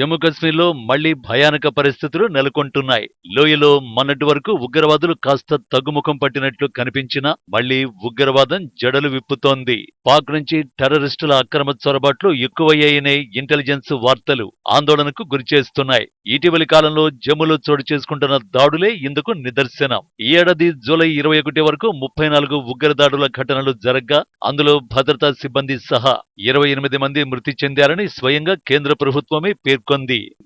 జమ్మూ కాశ్మీర్లో మళ్ళీ భయానక పరిస్థితులు నెలకొంటున్నాయి. లోయలో మొన్నటి వరకు ఉగ్రవాదులు కాస్త తగ్గుముఖం పట్టినట్లు కనిపించినా మళ్ళీ ఉగ్రవాదం జడలు విప్పుతోంది. పాక్ నుంచి టెర్రరిస్టుల అక్రమ చొరబాట్లు ఎక్కువయ్యాయనే ఇంటెలిజెన్స్ వార్తలు ఆందోళనకు గురిచేస్తున్నాయి ఇటీవలి కాలంలో జమ్మూలో చోటు చేసుకుంటున్న దాడులే ఇందుకు నిదర్శనం. ఈ ఏడాది జూలై ఇరవై ఒకటి వరకు ముప్పై నాలుగు ఉగ్రదాడుల ఘటనలు జరగ్గా అందులో భద్రతా సిబ్బంది సహా ఇరవై ఎనిమిది మంది మృతి చెందారని స్వయంగా కేంద్ర ప్రభుత్వమే పేర్కొంది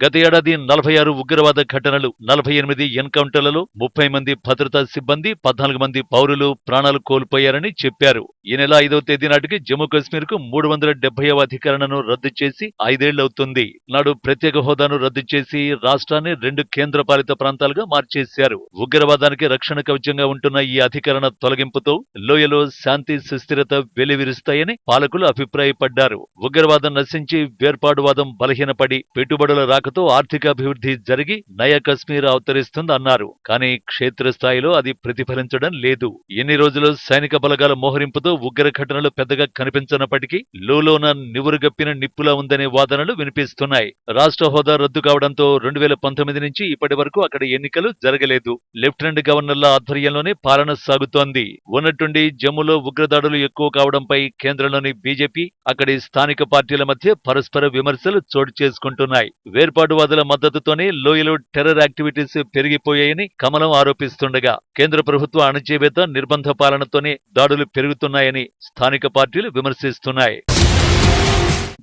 గత ఏడాది నలభై ఆరు ఉగ్రవాద ఘటనలు నలభై ఎనిమిది ఎన్కౌంటర్లలో ముప్పై మంది భద్రతా సిబ్బంది పద్నాలుగు మంది పౌరులు ప్రాణాలు కోల్పోయారని చెప్పారు. ఈ నెల ఐదవ తేదీ నాటికి జమ్మూ కాశ్మీర్కు మూడు వందల డెబ్బైవ అధికరణను రద్దు చేసి ఐదేళ్ళవుతుంది నాడు ప్రత్యేక హోదాను రద్దు చేసి రాష్ట్రాన్ని రెండు కేంద్ర పాలిత ప్రాంతాలుగా మార్చేశారు. ఉగ్రవాదానికి రక్షణ కవచంగా ఉంటున్న ఈ అధికరణ తొలగింపుతో లోయలో శాంతి సుస్థిరత వెలివిరుస్తాయని పాలకులు అభిప్రాయపడ్డారు. ఉగ్రవాదం నశించి వేర్పాటువాదం బలహీనపడి పెట్టుబడుల రాకతో ఆర్థికాభివృద్ధి జరిగి నయా కశ్మీర్ అవతరిస్తుందన్నారు కానీ క్షేత్రస్థాయిలో అది ప్రతిఫలించడం లేదు. ఎన్ని రోజులు సైనిక బలగాల మోహరింపుతో ఉగ్ర ఘటనలు పెద్దగా కనిపించనప్పటికీ లోలోన నివురుగప్పిన నిప్పులా ఉందనే వాదనలు వినిపిస్తున్నాయి. రాష్ట్ర హోదా రద్దు కావడంతో రెండు వేల పంతొమ్మిది నుంచి ఇప్పటి వరకు అక్కడ ఎన్నికలు జరగలేదు. లెఫ్టినెంట్ గవర్నర్ల ఆధ్వర్యంలోనే పాలన సాగుతోంది. ఉన్నట్టుండి జమ్మూలో ఉగ్రదాడులు ఎక్కువ కావడంపై కేంద్రంలోని బీజేపీ అక్కడి స్థానిక పార్టీల మధ్య పరస్పర విమర్శలు చోటు చేసుకుంటున్నాయి. వేర్పాటువాదుల మద్దతుతోనే లోయలో టెర్రర్ యాక్టివిటీస్ పెరిగిపోయాయని కమలం ఆరోపిస్తుండగా కేంద్ర ప్రభుత్వ అణచివేత నిర్బంధ పాలనతోనే దాడులు పెరుగుతున్నాయని స్థానిక పార్టీలు విమర్శిస్తున్నాయి.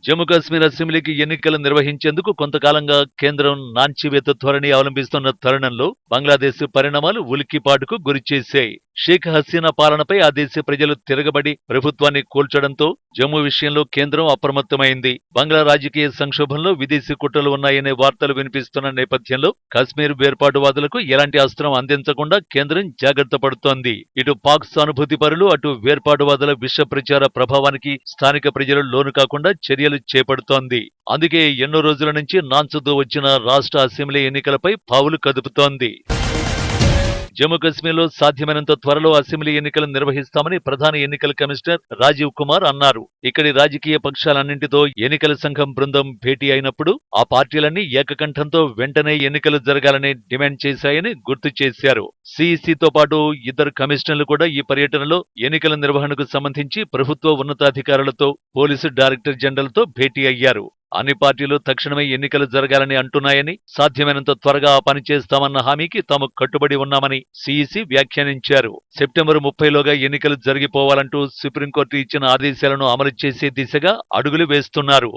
జమ్మూ కాశ్మీర్ అసెంబ్లీకి ఎన్నికలు నిర్వహించేందుకు కొంతకాలంగా కేంద్రం నాంచివేత ధోరణి అవలంబిస్తున్న తరుణంలో బంగ్లాదేశ్ పరిణామాలు ఉలిక్కిపాటుకు గురిచేశాయి. షేక్ హసీనా పాలనపై ఆ దేశ ప్రజలు తిరగబడి ప్రభుత్వాన్ని కూల్చడంతో జమ్మూ విషయంలో కేంద్రం అప్రమత్తమైంది. బంగ్లా రాజకీయ సంక్షోభంలో విదేశీ కుట్రలు ఉన్నాయనే వార్తలు వినిపిస్తున్న నేపథ్యంలో కాశ్మీర్ వేర్పాటువాదులకు ఎలాంటి అస్త్రం అందించకుండా కేంద్రం జాగ్రత్త పడుతోంది. ఇటు పాక్ సానుభూతి పరులు అటు వేర్పాటువాదుల విష ప్రచార ప్రభావానికి స్థానిక ప్రజలు లోను కాకుండా చర్యలు చేపడుతోంది. అందుకే ఎన్నో రోజుల నుంచి నాన్సుతో వచ్చిన రాష్ట్ర అసెంబ్లీ ఎన్నికలపై పావులు కదుపుతోంది. జమ్మూ కశ్మీర్లో సాధ్యమైనంత త్వరలో అసెంబ్లీ ఎన్నికలు నిర్వహిస్తామని ప్రధాన ఎన్నికల కమిషనర్ రాజీవ్ కుమార్ అన్నారు. ఇక్కడి రాజకీయ పక్షాలన్నింటితో ఎన్నికల సంఘం బృందం భేటీ అయినప్పుడు ఆ పార్టీలన్నీ ఏకకంఠంతో వెంటనే ఎన్నికలు జరగాలని డిమాండ్ చేశాయని గుర్తు చేశారు. సిఇసితో పాటు ఇద్దరు కమిషనర్లు కూడా ఈ పర్యటనలో ఎన్నికల నిర్వహణకు సంబంధించి ప్రభుత్వ ఉన్నతాధికారులతో పోలీసు డైరెక్టర్ జనరల్తో భేటీ అయ్యారు. అన్ని పార్టీలు తక్షణమే ఎన్నికలు జరగాలని అంటున్నాయని సాధ్యమైనంత త్వరగా ఆ పని చేస్తామన్న హామీకి తాము కట్టుబడి ఉన్నామని సిఇసి వ్యాఖ్యానించారు. సెప్టెంబర్ ముప్పైలోగా ఎన్నికలు జరిగిపోవాలంటూ సుప్రీంకోర్టు ఇచ్చిన ఆదేశాలను అమలు చేసే దిశగా అడుగులు వేస్తున్నారు.